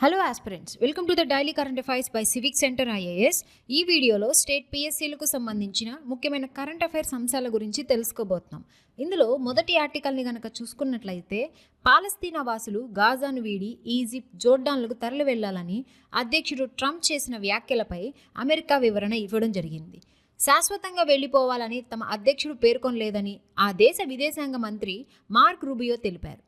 Hello aspirants welcome to the daily current affairs by civic centre IAS ఈ వీడియోలో state పిఎస్సీలకు సంబంధించిన ముఖ్యమైన current affairs అంశాల గురించి తెలుసుకోబోతున్నాం. ఇందులో మొదటి ఆర్టికల్ని కనుక చూసుకున్నట్లయితే పాలస్తీనా వాసులు గాజాను వీడి ఈజిప్ట్ జోర్డాన్లకు తరలి వెళ్ళాలని అధ్యక్షుడు ట్రంప్ చేసిన వ్యాఖ్యలపై అమెరికా వివరణ ఇవ్వడం జరిగింది. శాశ్వతంగా వెళ్ళిపోవాలని తమ అధ్యక్షుడు పేర్కొనలేదని ఆ దేశ విదేశాంగ మంత్రి మార్క్ రూబియో తెలిపారు.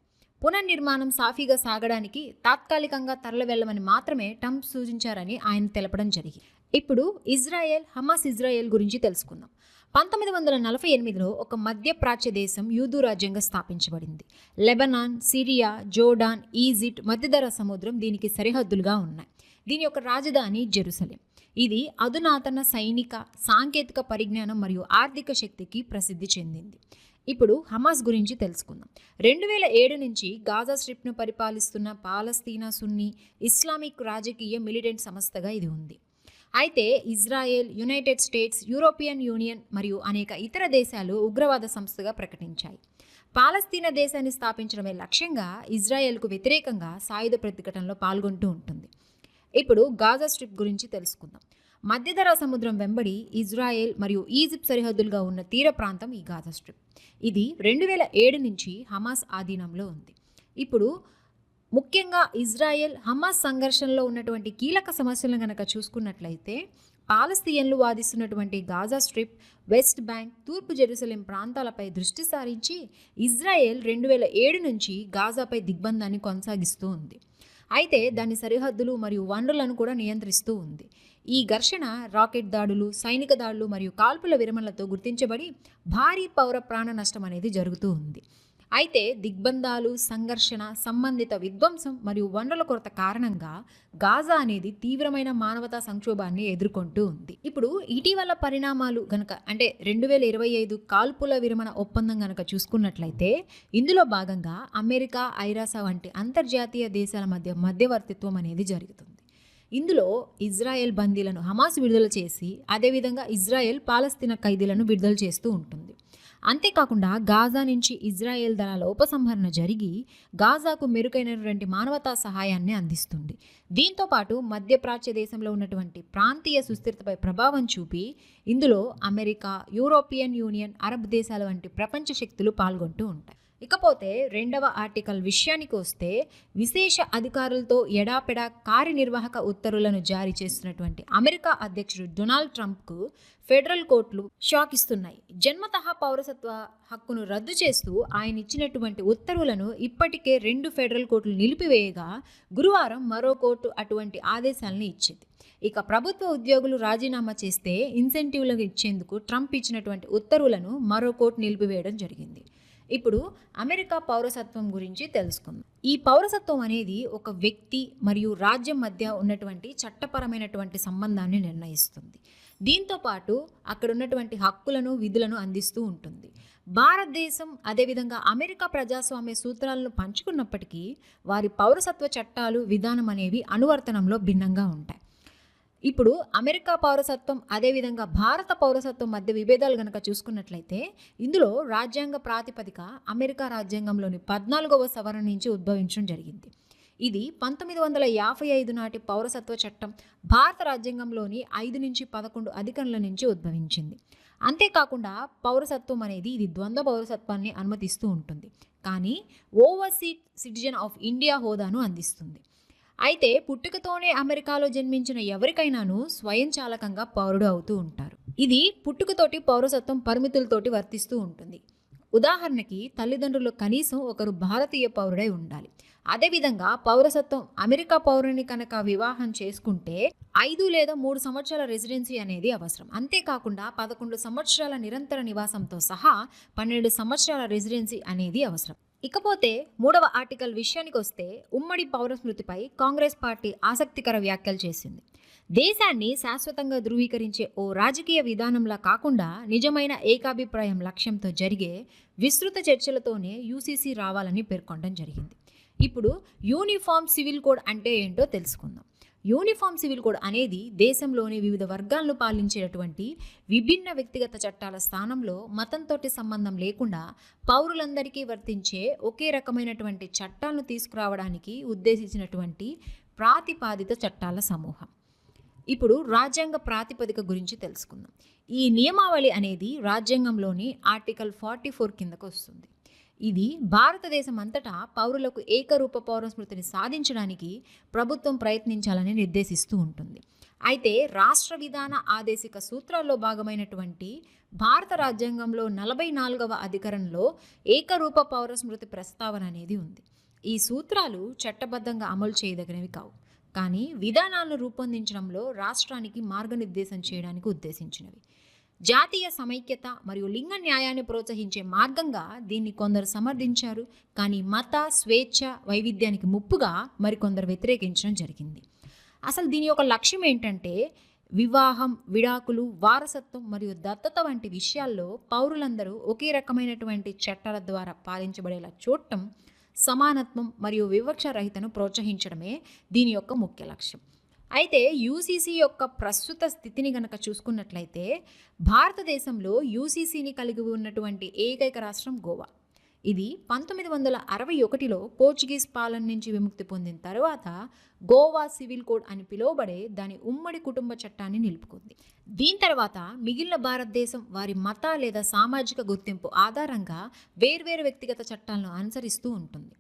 పునర్నిర్మాణం సాఫీగా సాగడానికి తాత్కాలికంగా తరలివెళ్ళమని మాత్రమే ట్రంప్ సూచించారని ఆయన తెలపడం జరిగింది ఇప్పుడు ఇజ్రాయెల్ హమాస్ ఇజ్రాయెల్ గురించి తెలుసుకుందాం. పంతొమ్మిది వందల నలభై ఎనిమిదిలో ఒక మధ్యప్రాచ్య దేశం యూదు రాజ్యంగా స్థాపించబడింది. లెబనాన్ సిరియా జోర్డాన్ ఈజిప్ట్ మధ్యధర సముద్రం దీనికి సరిహద్దులుగా ఉన్నాయి. దీని యొక్క రాజధాని జెరూసలేం. ఇది అధునాతన సైనిక సాంకేతిక పరిజ్ఞానం మరియు ఆర్థిక శక్తికి ప్రసిద్ధి చెందింది. ఇప్పుడు హమాస్ గురించి తెలుసుకుందాం. రెండు వేల ఏడు నుంచి గాజా స్ట్రిప్ను పరిపాలిస్తున్న పాలస్తీనా సున్నీ ఇస్లామిక్ రాజకీయ మిలిటెంట్ సంస్థగా ఇది ఉంది. అయితే Israel United States European Union మరియు అనేక ఇతర దేశాలు ఉగ్రవాద సంస్థగా ప్రకటించాయి. పాలస్తీనా దేశాన్ని స్థాపించడమే లక్ష్యంగా ఇజ్రాయెల్కు వ్యతిరేకంగా సాయుధ ప్రతిఘటనలో పాల్గొంటూ ఉంటుంది. ఇప్పుడు గాజా స్ట్రిప్ గురించి తెలుసుకుందాం. మధ్యధరా సముద్రం వెంబడి ఇజ్రాయెల్ మరియు ఈజిప్ట్ సరిహద్దులుగా ఉన్న తీర ప్రాంతం ఈ గాజా స్ట్రిప్. ఇది రెండు వేల ఏడు నుంచి హమాస్ ఆధీనంలో ఉంది. ఇప్పుడు ముఖ్యంగా ఇజ్రాయెల్ హమాస్ సంఘర్షణలో ఉన్నటువంటి కీలక సమస్యలను కనుక చూసుకున్నట్లయితే పాలస్తీయన్లు వాదిస్తున్నటువంటి గాజా స్ట్రిప్ వెస్ట్ బ్యాంక్ తూర్పు జెరూసలేం ప్రాంతాలపై దృష్టి సారించి ఇజ్రాయెల్ రెండు వేల ఏడు నుంచి గాజాపై దిగ్బంధాన్ని కొనసాగిస్తూ ఉంది. అయితే దాని సరిహద్దులు మరియు వనరులను కూడా నియంత్రిస్తూ ఉంది. ఈ ఘర్షణ రాకెట్ దాడులు సైనిక దాడులు మరియు కాల్పుల విరమణలతో గుర్తించబడి భారీ పౌర ప్రాణ నష్టం అనేది జరుగుతూ ఉంది. అయితే దిగ్బంధాలు సంఘర్షణ సంబంధిత విధ్వంసం మరియు వనరుల కొరత కారణంగా గాజా అనేది తీవ్రమైన మానవతా సంక్షోభాన్ని ఎదుర్కొంటూ ఉంది. ఇప్పుడు ఇటీవల పరిణామాలు గనక అంటే రెండు వేల ఇరవై ఐదు కాల్పుల విరమణ ఒప్పందం గనక చూసుకున్నట్లయితే ఇందులో భాగంగా అమెరికా ఐరాస వంటి అంతర్జాతీయ దేశాల మధ్య మధ్యవర్తిత్వం అనేది జరుగుతుంది. ఇందులో ఇజ్రాయెల్ బందీలను హమాస్ విడుదల చేసి అదేవిధంగా ఇజ్రాయెల్ పాలస్తీనా ఖైదీలను విడుదల చేస్తూ ఉంటుంది. అంతేకాకుండా గాజా నుంచి ఇజ్రాయెల్ దళాల ఉపసంహరణ జరిగి గాజాకు మెరుగైనటువంటి మానవతా సహాయాన్ని అందిస్తుంది. దీంతో పాటు మధ్యప్రాచ్య దేశంలో ఉన్నటువంటి ప్రాంతీయ సుస్థిరతపై ప్రభావం చూపి ఇందులో అమెరికా యూరోపియన్ యూనియన్ అరబ్ దేశాల వంటి ప్రపంచ శక్తులు పాల్గొంటూ ఉంటాయి. ఇకపోతే రెండవ ఆర్టికల్ విషయానికి వస్తే విశేష అధికారులతో ఎడాపెడా కార్యనిర్వాహక ఉత్తర్వులను జారీ చేస్తున్నటువంటి అమెరికా అధ్యక్షుడు డొనాల్డ్ ట్రంప్కు ఫెడరల్ కోర్టులు షాక్ ఇస్తున్నాయి. జన్మతః పౌరసత్వ హక్కును రద్దు చేస్తూ ఆయన ఇచ్చినటువంటి ఉత్తర్వులను ఇప్పటికే రెండు ఫెడరల్ కోర్టులు నిలిపివేయగా గురువారం మరో కోర్టు అటువంటి ఆదేశాలను ఇచ్చింది. ఇక ప్రభుత్వ ఉద్యోగులు రాజీనామా చేస్తే ఇన్సెంటివ్లను ఇచ్చేందుకు ట్రంప్ ఇచ్చినటువంటి ఉత్తర్వులను మరో కోర్టు నిలిపివేయడం జరిగింది. ఇప్పుడు అమెరికా పౌరసత్వం గురించి తెలుసుకుందాం. ఈ పౌరసత్వం అనేది ఒక వ్యక్తి మరియు రాజ్యం మధ్య ఉన్నటువంటి చట్టపరమైనటువంటి సంబంధాన్ని నిర్ణయిస్తుంది. దీంతో పాటు అక్కడ ఉన్నటువంటి హక్కులను విధులను అందిస్తూ ఉంటుంది. భారతదేశం అదేవిధంగా అమెరికా ప్రజాస్వామ్య సూత్రాలను పంచుకున్నప్పటికీ వారి పౌరసత్వ చట్టాలు విధానం అనేవి అనువర్తనంలో భిన్నంగా ఉంటాయి. ఇప్పుడు అమెరికా పౌరసత్వం అదేవిధంగా భారత పౌరసత్వం మధ్య విభేదాలు కనుక చూసుకున్నట్లయితే ఇందులో రాజ్యాంగ ప్రాతిపదిక అమెరికా రాజ్యాంగంలోని పద్నాలుగవ సవరణ నుంచి ఉద్భవించడం జరిగింది. ఇది పంతొమ్మిది వందల యాభై ఐదు నాటి పౌరసత్వ చట్టం భారత రాజ్యాంగంలోని ఐదు నుంచి పదకొండు అధికరణల నుంచి ఉద్భవించింది. అంతేకాకుండా పౌరసత్వం అనేది ఇది ద్వంద్వ పౌరసత్వాన్ని అనుమతిస్తూ ఉంటుంది. కానీ ఓవర్సీ సిటిజన్ ఆఫ్ ఇండియా హోదాను అందిస్తుంది. అయితే పుట్టుకతోనే అమెరికాలో జన్మించిన ఎవరికైనాను స్వయంచాలకంగా పౌరుడు అవుతూ ఉంటారు. ఇది పుట్టుకతోటి పౌరసత్వం పరిమితులతోటి వర్తిస్తూ ఉంటుంది. ఉదాహరణకి తల్లిదండ్రులు కనీసం ఒకరు భారతీయ పౌరుడై ఉండాలి. అదేవిధంగా పౌరసత్వం అమెరికా పౌరుని కనుక వివాహం చేసుకుంటే ఐదు లేదా మూడు సంవత్సరాల రెసిడెన్సీ అనేది అవసరం. అంతేకాకుండా పదకొండు సంవత్సరాల నిరంతర నివాసంతో సహా పన్నెండు సంవత్సరాల రెసిడెన్సీ అనేది అవసరం. ఇకపోతే మూడవ ఆర్టికల్ విషయానికి వస్తే ఉమ్మడి పౌర స్మృతిపై కాంగ్రెస్ పార్టీ ఆసక్తికర వ్యాఖ్యలు చేసింది. దేశాన్ని శాశ్వతంగా ధృవీకరించే ఓ రాజకీయ విధానంలా కాకుండా నిజమైన ఏకాభిప్రాయం లక్ష్యంతో జరిగే విస్తృత చర్చలతోనే యూసీసీ రావాలని పేర్కొనడం జరిగింది. ఇప్పుడు యూనిఫామ్ సివిల్ కోడ్ అంటే ఏంటో తెలుసుకుందాం. యూనిఫామ్ సివిల్ కోడ్ అనేది దేశంలోని వివిధ వర్గాలను పాలించేటటువంటి విభిన్న వ్యక్తిగత చట్టాల స్థానంలో మతంతోటి సంబంధం లేకుండా పౌరులందరికీ వర్తించే ఒకే రకమైనటువంటి చట్టాలను తీసుకురావడానికి ఉద్దేశించినటువంటి ప్రాతిపాదిత చట్టాల సమూహం. ఇప్పుడు రాజ్యాంగ ప్రాతిపదిక గురించి తెలుసుకుందాం. ఈ నియమావళి అనేది రాజ్యాంగంలోని ఆర్టికల్ ఫార్టీ ఫోర్ కిందకు వస్తుంది. ఇది భారతదేశం అంతటా పౌరులకు ఏకరూప పౌర స్మృతిని సాధించడానికి ప్రభుత్వం ప్రయత్నించాలని నిర్దేశిస్తూ ఉంటుంది. అయితే రాష్ట్ర విధాన ఆదేశిక సూత్రాల్లో భాగమైనటువంటి భారత రాజ్యాంగంలో నలభై నాలుగవ అధికరణలో ఏకరూప పౌర స్మృతి ప్రస్తావన అనేది ఉంది. ఈ సూత్రాలు చట్టబద్ధంగా అమలు చేయదగినవి కావు. కానీ విధానాలను రూపొందించడంలో రాష్ట్రానికి మార్గనిర్దేశం చేయడానికి ఉద్దేశించినవి. జాతీయ సమైక్యత మరియు లింగ న్యాయాన్ని ప్రోత్సహించే మార్గంగా దీన్ని కొందరు సమర్థించారు. కానీ మత స్వేచ్ఛ వైవిధ్యానికి ముప్పుగా మరికొందరు వ్యతిరేకించడం జరిగింది. అసలు దీని యొక్క లక్ష్యం ఏంటంటే వివాహం విడాకులు వారసత్వం మరియు దత్తత వంటి విషయాల్లో పౌరులందరూ ఒకే రకమైనటువంటి చట్టాల ద్వారా పాలించబడేలా చూడటం సమానత్వం మరియు వివక్ష రహితను ప్రోత్సహించడమే దీని యొక్క ముఖ్య లక్ష్యం. అయితే యూసీసీ యొక్క ప్రస్తుత స్థితిని గనక చూసుకున్నట్లయితే భారతదేశంలో యూసీసీని కలిగి ఉన్నటువంటి ఏకైక రాష్ట్రం గోవా. ఇది పంతొమ్మిది వందల అరవై ఒకటిలో పోర్చుగీస్ పాలన నుంచి విముక్తి పొందిన తర్వాత గోవా సివిల్ కోడ్ అని పిలువబడే దాని ఉమ్మడి కుటుంబ చట్టాన్ని నిలుపుకుంది. దీని తర్వాత మిగిలిన భారతదేశం వారి మత లేదా సామాజిక గుర్తింపు ఆధారంగా వేర్వేరు వ్యక్తిగత చట్టాలను అనుసరిస్తూ ఉంటుంది.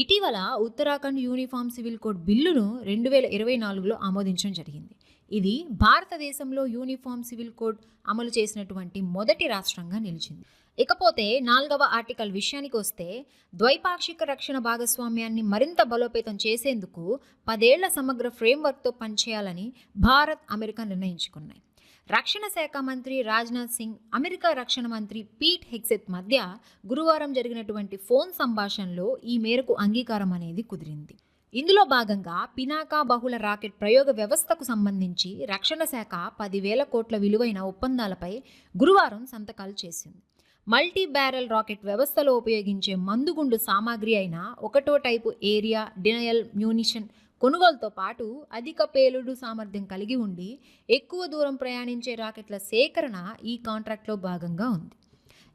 ఇటీవల ఉత్తరాఖండ్ యూనిఫామ్ సివిల్ కోడ్ బిల్లును రెండు వేల ఇరవై నాలుగులో ఆమోదించడం జరిగింది. ఇది భారతదేశంలో యూనిఫామ్ సివిల్ కోడ్ అమలు చేసినటువంటి మొదటి రాష్ట్రంగా నిలిచింది. ఇకపోతే నాలుగవ ఆర్టికల్ విషయానికి వస్తే ద్వైపాక్షిక రక్షణ భాగస్వామ్యాన్ని మరింత బలోపేతం చేసేందుకు పదేళ్ళ సమగ్ర ఫ్రేమ్వర్క్తో పనిచేయాలని భారత్ అమెరికా నిర్ణయించుకున్నాయి. రక్షణ శాఖ మంత్రి రాజ్నాథ్ సింగ్ అమెరికా రక్షణ మంత్రి పీట్ హెగ్సెత్ మధ్య గురువారం జరిగినటువంటి ఫోన్ సంభాషణలో ఈ మేరకు అంగీకారం అనేది కుదిరింది. ఇందులో భాగంగా పినాకా బహుళ రాకెట్ ప్రయోగ వ్యవస్థకు సంబంధించి రక్షణ శాఖ పదివేల కోట్ల విలువైన ఒప్పందాలపై గురువారం సంతకాలు చేసింది. మల్టీ బ్యారెల్ రాకెట్ వ్యవస్థలో ఉపయోగించే మందుగుండు సామాగ్రి అయిన ఒకటో టైపు ఏరియా డినయల్ మ్యూనిషన్ కొనుగోలుతో పాటు అధిక పేలుడు సామర్థ్యం కలిగి ఉండి ఎక్కువ దూరం ప్రయాణించే రాకెట్ల సేకరణ ఈ కాంట్రాక్ట్లో భాగంగా ఉంది.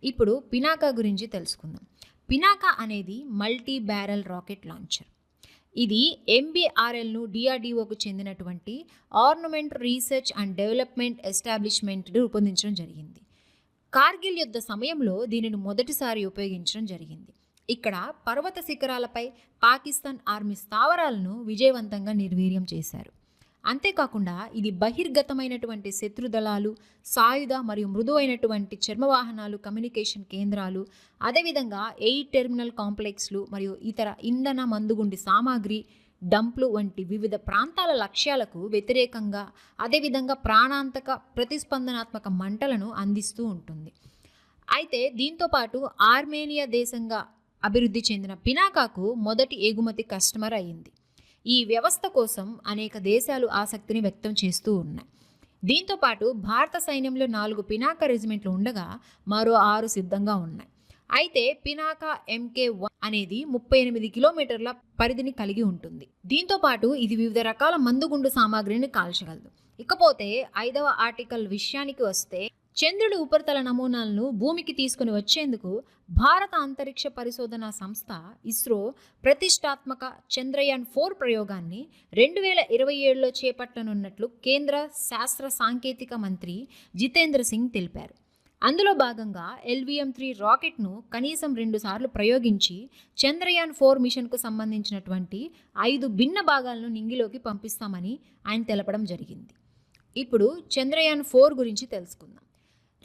ఇప్పుడు పినాకా గురించి తెలుసుకుందాం. పినాకా అనేది మల్టీ బ్యారెల్ రాకెట్ లాంచర్. ఇది ఎంబీఆర్ఎల్ను డిఆర్డిఓకు చెందినటువంటి armament research and development establishment రూపొందించడం జరిగింది. కార్గిల్ యుద్ధ సమయంలో దీనిని మొదటిసారి ఉపయోగించడం జరిగింది. ఇక్కడ పర్వత శిఖరాలపై పాకిస్తాన్ ఆర్మీ స్థావరాలను విజయవంతంగా నిర్వీర్యం చేశారు. అంతేకాకుండా ఇది బహిర్గతమైనటువంటి శత్రుదళాలు సాయుధ మరియు మృదువైనటువంటి చర్మవాహనాలు కమ్యూనికేషన్ కేంద్రాలు అదేవిధంగా ఎయిర్ టెర్మినల్ కాంప్లెక్స్లు మరియు ఇతర ఇంధన మందుగుండి సామాగ్రి డంప్లు వంటి వివిధ ప్రాంతాల లక్ష్యాలకు వ్యతిరేకంగా అదేవిధంగా ప్రాణాంతక ప్రతిస్పందనాత్మక మంటలను అందిస్తూ ఉంటుంది. అయితే దీంతోపాటు ఆర్మేనియా దేశంగా అభివృద్ధి చెందిన పినాకాకు మొదటి ఎగుమతి కస్టమర్ అయింది ఈ వ్యవస్థ కోసం అనేక దేశాలు ఆసక్తిని వ్యక్తం చేస్తూ ఉన్నాయి. దీంతోపాటు భారత సైన్యంలో నాలుగు పినాకా రెజిమెంట్లు ఉండగా మరో ఆరు సిద్ధంగా ఉన్నాయి. అయితే పినాకా ఎంకే వన్ అనేది ముప్పై ఎనిమిది కిలోమీటర్ల పరిధిని కలిగి ఉంటుంది. దీంతో పాటు ఇది వివిధ రకాల మందుగుండు సామాగ్రిని కాల్చగలదు. ఇకపోతే ఐదవ ఆర్టికల్ విషయానికి వస్తే చంద్రుడి ఉపరితల నమూనాలను భూమికి తీసుకుని వచ్చేందుకు భారత అంతరిక్ష పరిశోధన సంస్థ ఇస్రో ప్రతిష్టాత్మక చంద్రయాన్ ఫోర్ ప్రయోగాన్ని రెండు వేల ఇరవై ఏడులో చేపట్టనున్నట్లు కేంద్ర శాస్త్ర సాంకేతిక మంత్రి జితేంద్ర సింగ్ తెలిపారు. అందులో భాగంగా ఎల్విఎం త్రీ రాకెట్ను కనీసం రెండుసార్లు ప్రయోగించి చంద్రయాన్ ఫోర్ మిషన్కు సంబంధించినటువంటి ఐదు భిన్న భాగాలను నింగిలోకి పంపిస్తామని ఆయన తెలపడం జరిగింది. ఇప్పుడు చంద్రయాన్ ఫోర్ గురించి తెలుసుకుందాం.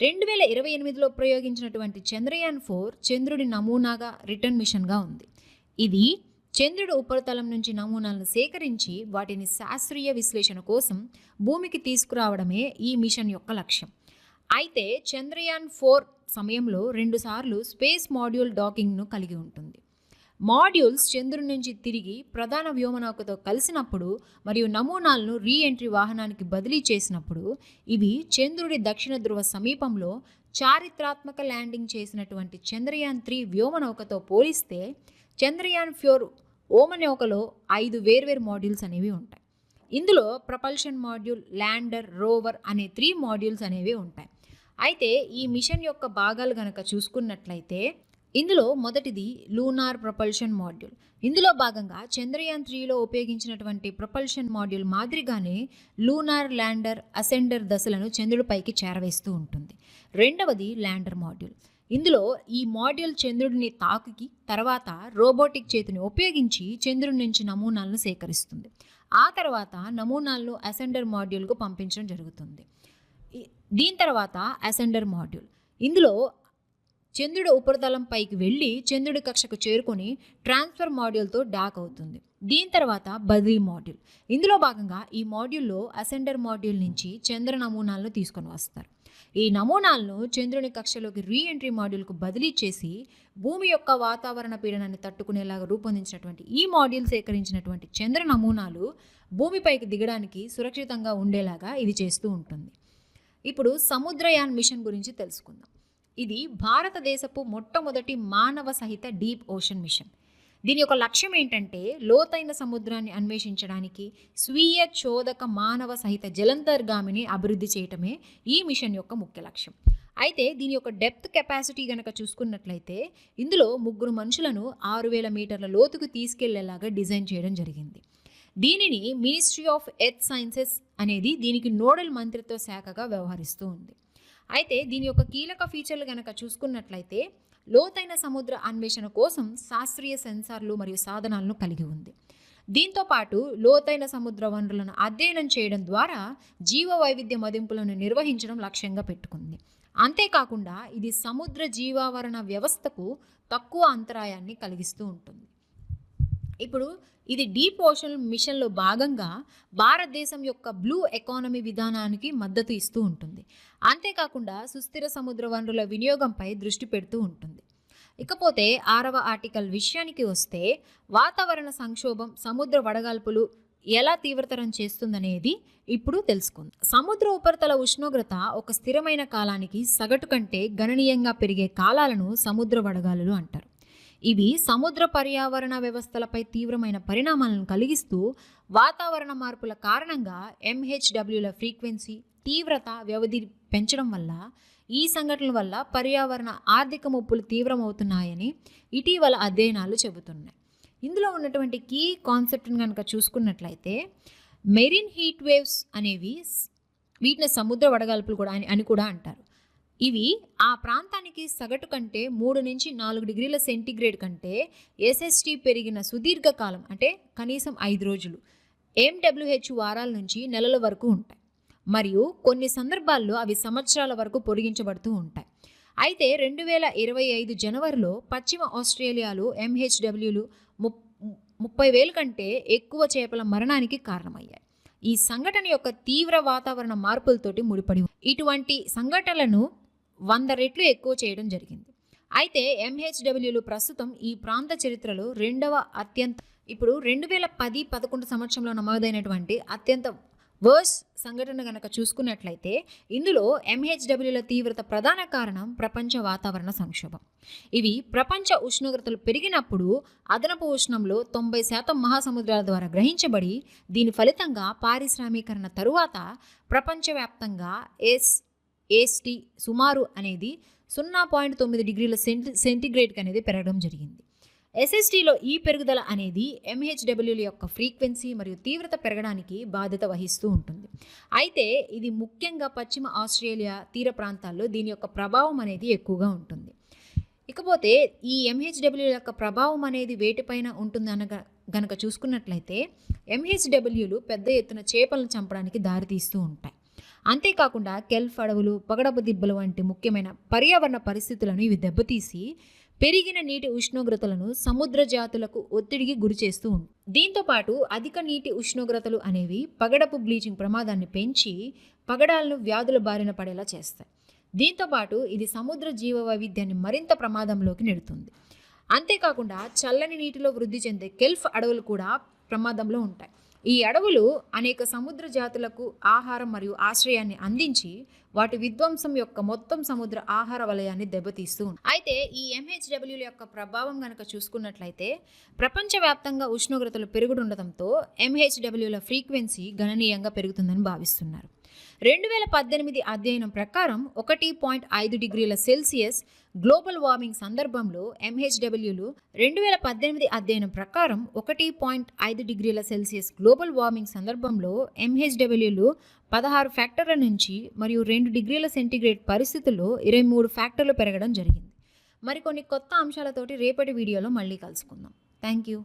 రెండు వేల ఇరవై ఎనిమిదిలో ప్రయోగించినటువంటి చంద్రయాన్ ఫోర్ చంద్రుడి నమూనాగా రిటర్న్ మిషన్గా ఉంది. ఇది చంద్రుడి ఉపరితలం నుంచి నమూనాలను సేకరించి వాటిని శాస్త్రీయ విశ్లేషణ కోసం భూమికి తీసుకురావడమే ఈ మిషన్ యొక్క లక్ష్యం. అయితే చంద్రయాన్ ఫోర్ సమయంలో రెండుసార్లు స్పేస్ మాడ్యూల్ డాకింగ్ను కలిగి ఉంటుంది. మాడ్యూల్స్ చంద్రుడి నుంచి తిరిగి ప్రధాన వ్యోమనౌకతో కలిసినప్పుడు మరియు నమూనాలను రీ ఎంట్రీ వాహనానికి బదిలీ చేసినప్పుడు ఇవి చంద్రుడి దక్షిణ ధ్రువ సమీపంలో చారిత్రాత్మక ల్యాండింగ్ చేసినటువంటి చంద్రయాన్ త్రీ వ్యోమనౌకతో పోలిస్తే చంద్రయాన్ ఫ్యోర్ ఓమనౌకలో ఐదు వేర్వేరు మాడ్యూల్స్ అనేవి ఉంటాయి. ఇందులో ప్రపల్షన్ మాడ్యూల్ ల్యాండర్ రోవర్ అనే త్రీ మాడ్యూల్స్ అనేవి ఉంటాయి. అయితే ఈ మిషన్ యొక్క భాగాలు గనక చూసుకున్నట్లయితే ఇందులో మొదటిది లూనార్ ప్రొపల్షన్ మాడ్యూల్. ఇందులో భాగంగా చంద్రయాన్ త్రీలో ఉపయోగించినటువంటి ప్రొపల్షన్ మాడ్యూల్ మాదిరిగానే లూనార్ ల్యాండర్ అసెండర్ దశలను చంద్రుడిపైకి చేరవేస్తూ ఉంటుంది. రెండవది ల్యాండర్ మాడ్యూల్. ఇందులో ఈ మాడ్యూల్ చంద్రుడిని తాకుకి తర్వాత రోబోటిక్ చేతిని ఉపయోగించి చంద్రుడి నుంచి నమూనాలను సేకరిస్తుంది. ఆ తర్వాత నమూనాలను అసెండర్ మాడ్యూల్కు పంపించడం జరుగుతుంది. దీని తర్వాత అసెండర్ మాడ్యూల్. ఇందులో చంద్రుడి ఉపరితలం పైకి వెళ్ళి చంద్రుడి కక్షకు చేరుకొని ట్రాన్స్ఫర్ మాడ్యూల్తో డాక్ అవుతుంది. దీని తర్వాత బదిలీ మాడ్యూల్. ఇందులో భాగంగా ఈ మాడ్యూల్లో అసెండర్ మాడ్యూల్ నుంచి చంద్ర నమూనాలను తీసుకొని వస్తారు. ఈ నమూనాలను చంద్రుని కక్షలోకి రీ ఎంట్రీ మాడ్యూల్కు బదిలీ చేసి భూమి యొక్క వాతావరణ పీడనాన్ని తట్టుకునేలాగా రూపొందించినటువంటి ఈ మాడ్యూల్ సేకరించినటువంటి చంద్ర నమూనాలు భూమిపైకి దిగడానికి సురక్షితంగా ఉండేలాగా ఇది చేస్తూ ఉంటుంది. ఇప్పుడు సముద్రయాన్ మిషన్ గురించి తెలుసుకుందాం. ఇది భారతదేశపు మొట్టమొదటి మానవ సహిత డీప్ ఓషన్ మిషన్. దీని యొక్క లక్ష్యం ఏంటంటే లోతైన సముద్రాన్ని అన్వేషించడానికి స్వీయ చోదక మానవ సహిత జలంతర్గామిని అభివృద్ధి చేయటమే ఈ మిషన్ యొక్క ముఖ్య లక్ష్యం. అయితే దీని యొక్క డెప్త్ కెపాసిటీ గనక చూసుకున్నట్లయితే ఇందులో ముగ్గురు మనుషులను ఆరు వేల మీటర్ల లోతుకు తీసుకెళ్ళేలాగా డిజైన్ చేయడం జరిగింది. దీనిని మినిస్ట్రీ ఆఫ్ ఎర్త్ సైన్సెస్ అనేది దీనికి నోడల్ మంత్రిత్వ శాఖగా వ్యవహరిస్తూ ఉంది. అయితే దీని యొక్క కీలక ఫీచర్లు కనుక చూసుకున్నట్లయితే లోతైన సముద్ర అన్వేషణ కోసం శాస్త్రీయ సెన్సార్లు మరియు సాధనాలను కలిగి ఉంది. దీంతో పాటు లోతైన సముద్ర వనరులను అధ్యయనం చేయడం ద్వారా జీవ వైవిధ్య మదింపులను నిర్వహించడం లక్ష్యంగా పెట్టుకుంది. అంతేకాకుండా ఇది సముద్ర జీవావరణ వ్యవస్థకు తక్కువ అంతరాయాన్ని కలిగిస్తూ ఉంటుంది. ఇప్పుడు ఇది డీప్ ఓషన్ మిషన్లో భాగంగా భారతదేశం యొక్క బ్లూ ఎకానమీ విధానానికి మద్దతు ఇస్తూ ఉంటుంది. అంతేకాకుండా సుస్థిర సముద్ర వనరుల వినియోగంపై దృష్టి పెడుతూ ఉంటుంది. ఇకపోతే ఆరవ ఆర్టికల్ విషయానికి వస్తే వాతావరణ సంక్షోభం సముద్ర వడగాల్పులు ఎలా తీవ్రతరం చేస్తుందనేది ఇప్పుడు తెలుసుకుందాం. సముద్ర ఉపరితల ఉష్ణోగ్రత ఒక స్థిరమైన కాలానికి సగటు కంటే గణనీయంగా పెరిగే కాలాలను సముద్ర వడగాలులు అంటారు. ఇవి సముద్ర పర్యావరణ వ్యవస్థలపై తీవ్రమైన పరిణామాలను కలిగిస్తూ వాతావరణ మార్పుల కారణంగా ఎంహెచ్డబ్ల్యూల ఫ్రీక్వెన్సీ తీవ్రత వ్యవధి పెంచడం వల్ల ఈ సంఘటనల వల్ల పర్యావరణ ఆర్థిక ముప్పులు తీవ్రమవుతున్నాయని ఇటీవల అధ్యయనాలు చెబుతున్నాయి. ఇందులో ఉన్నటువంటి కీ కాన్సెప్ట్ని కనుక చూసుకున్నట్లయితే మెరిన్ హీట్ వేవ్స్ అనేవి వీటిని సముద్ర వడగాల్పులు కూడా అని అని కూడా అంటారు. ఇవి ఆ ప్రాంతానికి సగటు కంటే మూడు నుంచి నాలుగు డిగ్రీల సెంటీగ్రేడ్ కంటే ఎస్ఎస్టీ పెరిగిన సుదీర్ఘకాలం అంటే కనీసం ఐదు రోజులు ఎండబ్ల్యూహెచ్ వారాల నుంచి నెలల వరకు ఉంటాయి. మరియు కొన్ని సందర్భాల్లో అవి సంవత్సరాల వరకు పొడిగించబడుతూ ఉంటాయి. అయితే రెండు వేల ఇరవై ఐదు జనవరిలో పశ్చిమ ఆస్ట్రేలియాలో ఎంహెచ్డబ్ల్యూలు ముప్ ముప్పై వేల కంటే ఎక్కువ చేపల మరణానికి కారణమయ్యాయి. ఈ సంఘటన యొక్క తీవ్ర వాతావరణ మార్పులతోటి ముడిపడి ఇటువంటి సంఘటనలను వంద రెట్లు ఎక్కువ చేయడం జరిగింది. అయితే ఎంహెచ్డబ్ల్యూలు ప్రస్తుతం ఈ ప్రాంత చరిత్రలో రెండవ అత్యంత ఇప్పుడు రెండు వేల పది పదకొండు సంవత్సరంలో నమోదైనటువంటి అత్యంత వర్స్ సంఘటన కనుక చూసుకున్నట్లయితే ఇందులో ఎంహెచ్డబ్ల్యూల తీవ్రత ప్రధాన కారణం ప్రపంచ వాతావరణ సంక్షోభం. ఇవి ప్రపంచ ఉష్ణోగ్రతలు పెరిగినప్పుడు అదనపు ఉష్ణంలో తొంభై శాతం మహాసముద్రాల ద్వారా గ్రహించబడి దీని ఫలితంగా పారిశ్రామీకరణ తరువాత ప్రపంచవ్యాప్తంగా ఎస్ ఏస్టీ సుమారు అనేది సున్నా పాయింట్ తొమ్మిది డిగ్రీల సెంటి సెంటిగ్రేడ్కి అనేది పెరగడం జరిగింది. ఎస్ఎస్టీలో ఈ పెరుగుదల అనేది ఎంహెచ్డబ్ల్యూల యొక్క ఫ్రీక్వెన్సీ మరియు తీవ్రత పెరగడానికి బాధ్యత వహిస్తూ ఉంటుంది. అయితే ఇది ముఖ్యంగా పశ్చిమ ఆస్ట్రేలియా తీర ప్రాంతాల్లో దీని యొక్క ప్రభావం అనేది ఎక్కువగా ఉంటుంది. ఇకపోతే ఈ ఎంహెచ్డబ్ల్యూ యొక్క ప్రభావం అనేది వేటిపైన ఉంటుంది అనగ గనక చూసుకున్నట్లయితే ఎంహెచ్డబ్ల్యూలు పెద్ద ఎత్తున చేపలను చంపడానికి దారితీస్తూ ఉంటాయి. అంతేకాకుండా కెల్ఫ్ అడవులు పగడపు దిబ్బలు వంటి ముఖ్యమైన పర్యావరణ పరిస్థితులను ఇవి దెబ్బతీసి పెరిగిన నీటి ఉష్ణోగ్రతలను సముద్ర జాతులకు ఒత్తిడికి గురి చేస్తూ ఉంటాయి దీంతో పాటు అధిక నీటి ఉష్ణోగ్రతలు అనేవి పగడపు బ్లీచింగ్ ప్రమాదాన్ని పెంచి పగడాలను వ్యాధుల బారిన పడేలా చేస్తాయి. దీంతోపాటు ఇది సముద్ర జీవ వైవిధ్యాన్ని మరింత ప్రమాదంలోకి నెడుతుంది. అంతేకాకుండా చల్లని నీటిలో వృద్ధి చెందే కెల్ఫ్ అడవులు కూడా ప్రమాదంలో ఉంటాయి. ఈ అడవులు అనేక సముద్ర జాతులకు ఆహారం మరియు ఆశ్రయాన్ని అందించి వాటి విధ్వంసం యొక్క మొత్తం సముద్ర ఆహార వలయాన్ని దెబ్బతీస్తూ అయితే ఈ ఎంహెచ్డబ్ల్యూల యొక్క ప్రభావం కనుక చూసుకున్నట్లయితే ప్రపంచవ్యాప్తంగా ఉష్ణోగ్రతలు పెరుగుతుండటంతో ఎంహెచ్డబ్ల్యూల ఫ్రీక్వెన్సీ గణనీయంగా పెరుగుతుందని భావిస్తున్నారు. రెండు వేల పద్దెనిమిది అధ్యయనం ప్రకారం ఒకటి పాయింట్ ఐదు డిగ్రీల సెల్సియస్ గ్లోబల్ వార్మింగ్ సందర్భంలో ఎంహెచ్డబ్ల్యూలు రెండు వేల పద్దెనిమిది అధ్యయనం ప్రకారం ఒకటి పాయింట్ ఐదు డిగ్రీల సెల్సియస్ గ్లోబల్ వార్మింగ్ సందర్భంలో ఎంహెచ్డబ్ల్యూలు పదహారు ఫ్యాక్టర్ల నుంచి మరియు రెండు డిగ్రీల సెంటీగ్రేడ్ పరిస్థితుల్లో ఇరవై మూడు ఫ్యాక్టర్లు పెరగడం జరిగింది. మరికొన్ని కొత్త అంశాలతోటి రేపటి వీడియోలో మళ్ళీ కలుసుకుందాం. Thank you